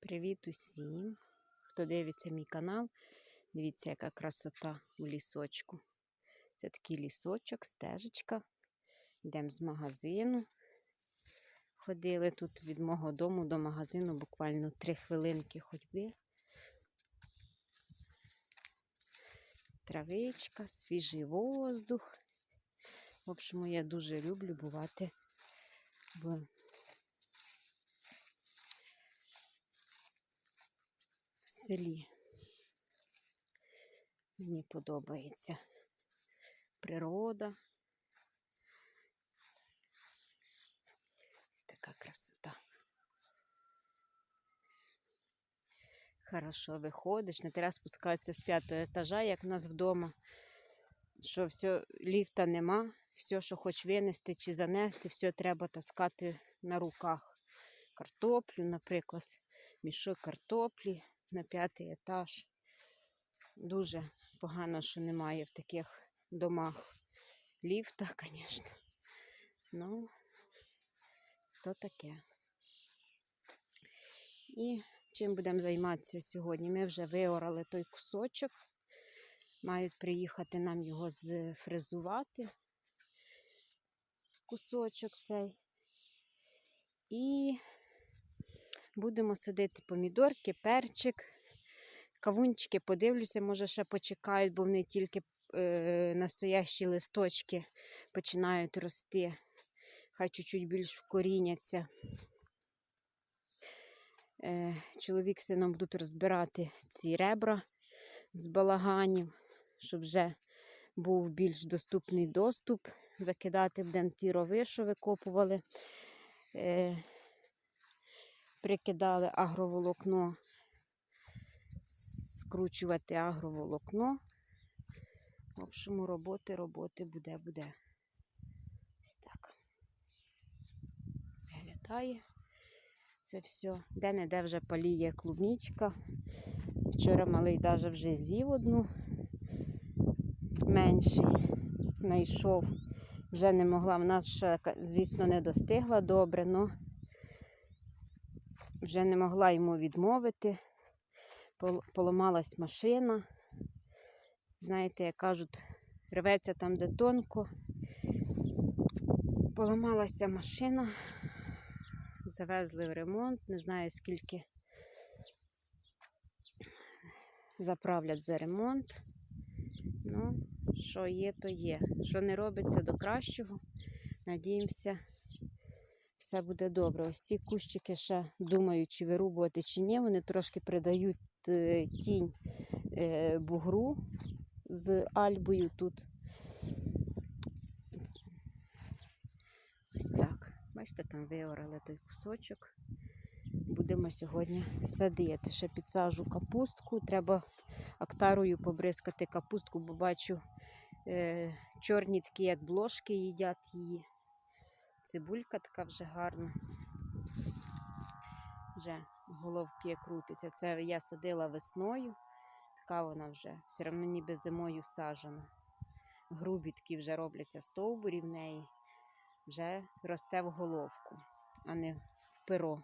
Привіт усім, хто дивиться мій канал. Дивіться, яка красота у лісочку. Це такий лісочок, стежечка. Йдемо з магазину. Ходили тут від мого дому до магазину буквально три хвилинки ходьби. Травичка, свіжий воздух. В общем, я дуже люблю бувати в селі. Мені подобається природа. Ось така красота. Хорошо виходиш, не треба спускатися з п'ятого етажа, як в нас вдома, що все, ліфта нема, все, що хоч винести чи занести, все треба таскати на руках. Картоплю, наприклад, мішок картоплі на п'ятий етаж. Дуже погано, що немає в таких домах ліфта, звісно. Ну, то таке. І чим будемо займатися сьогодні? Ми вже виорали той кусочок. Мають приїхати нам його зфрезувати. Кусочок цей. І будемо садити помідорки, перчик, кавунчики. Подивлюся, може ще почекають, бо вони тільки е, настоящі листочки починають рости. Хай чуть-чуть більш вкоріняться. Е, чоловік сином будуть розбирати ці ребра з балаганів, щоб вже був більш доступний доступ. Закидати будемо ті рови, що викопували. Е, прикидали агроволокно, скручувати агроволокно. В общому, роботи, роботи буде, буде. Ось так. Виглядає це все. Де-не-де вже паліє клубнічка. Вчора малий даже вже з'їв одну менший знайшов. Вже не могла, вона ще, звісно, не достигла добре, але вже не могла йому відмовити. Поламалась машина. Знаєте, як кажуть, рветься там, де тонко. Поламалася машина, завезли в ремонт, не знаю скільки заправлять за ремонт. Ну, що є, то є. Що не робиться до кращого. Надіємося, все буде добре. Ось ці кущики ще думаю, чи вирубувати, чи ні. Вони трошки придають е, тінь е, бугру з альбою тут. Ось так. Бачите, там виорали той кусочок. Будемо сьогодні садити. Ще підсажу капустку. Треба актарою побризкати капустку, бо бачу е, чорні такі, як блошки, їдять її. Цибулька така вже гарна. Вже головки крутиться. Це я садила весною. Така вона вже все одно ніби зимою сажена. Грубі такі вже робляться стовбурі в неї. Вже росте в головку, а не в перо.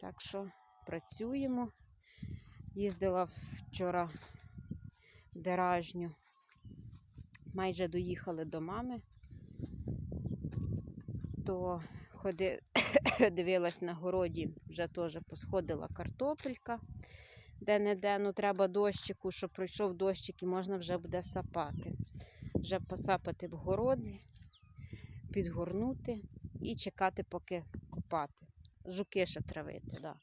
Так що працюємо. Їздила вчора в Деражню. Майже доїхали до мами, то ходи, дивилась на городі, вже теж посходила картопелька. Де-не-де, ну треба дощику, щоб пройшов дощик і можна вже буде сапати. Вже посапати в городі, підгорнути і чекати, поки копати. Жуки ще травити, да.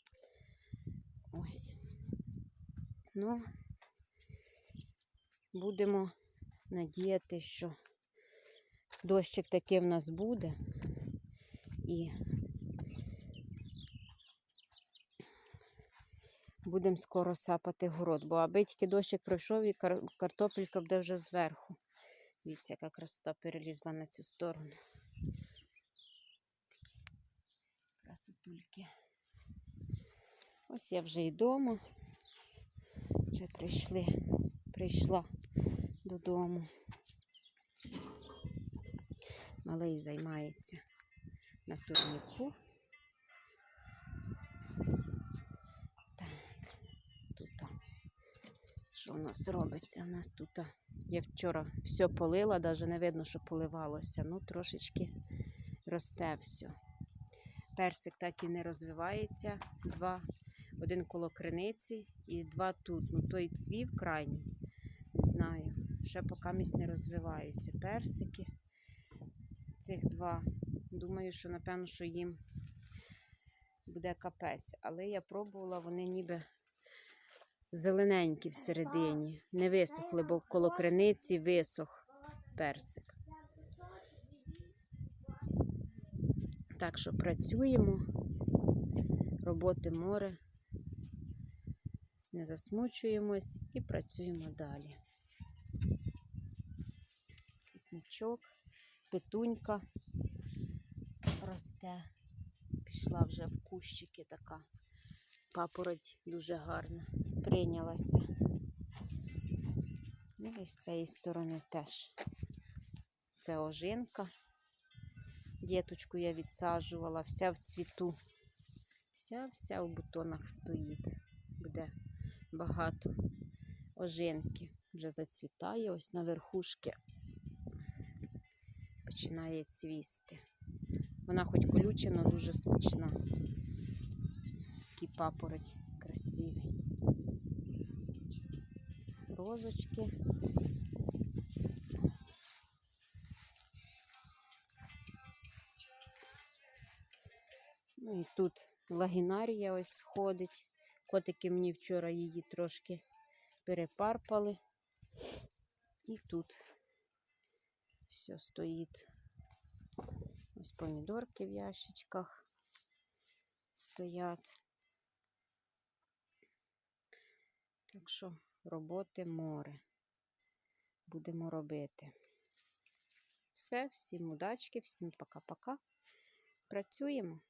Ось. Ну, будемо надіяти, що дощик такий в нас буде. І будемо скоро сапати город, бо аби тільки дощик пройшов і кар картопелька буде вже зверху. Дивіться, яка красота перелізла на цю сторону. Красотульки. Ось я вже і вдома. Вже прийшли, прийшла додому. Малий займається на турніку. Так, тут. Що у нас робиться? У нас тут я вчора все полила, навіть не видно, що поливалося. Ну, трошечки росте все. Персик так і не розвивається. Два, Один коло криниці і два тут. Ну, той цвів крайній. Не знаю, ще поки місць не розвиваються персики. Цих два Думаю, що напевно, що їм буде капець. Але я пробувала, вони ніби зелененькі всередині. Не висохли, бо коло криниці висох персик. Так що працюємо, роботи море, не засмучуємось і працюємо далі. Квітничок, петунька росте, пішла вже в кущики така. Папороть дуже гарна прийнялася. Ну і з цієї сторони теж. Це ожинка. Діточку я відсаджувала, вся в цвіту. Вся-вся в бутонах стоїть. Буде багато ожинки. Вже зацвітає, ось на верхушки починає цвісти. Вона хоч колюча, але дуже смачна. Такий папороть красивий. Розочки. Ну і тут лагінарія ось сходить. Котики мені вчора її трошки перепарпали. І тут все стоїть. Ось помідорки в ящичках стоять. Так що роботи море. Будемо робити. Все, всім удачки, всім пока-пока. Працюємо.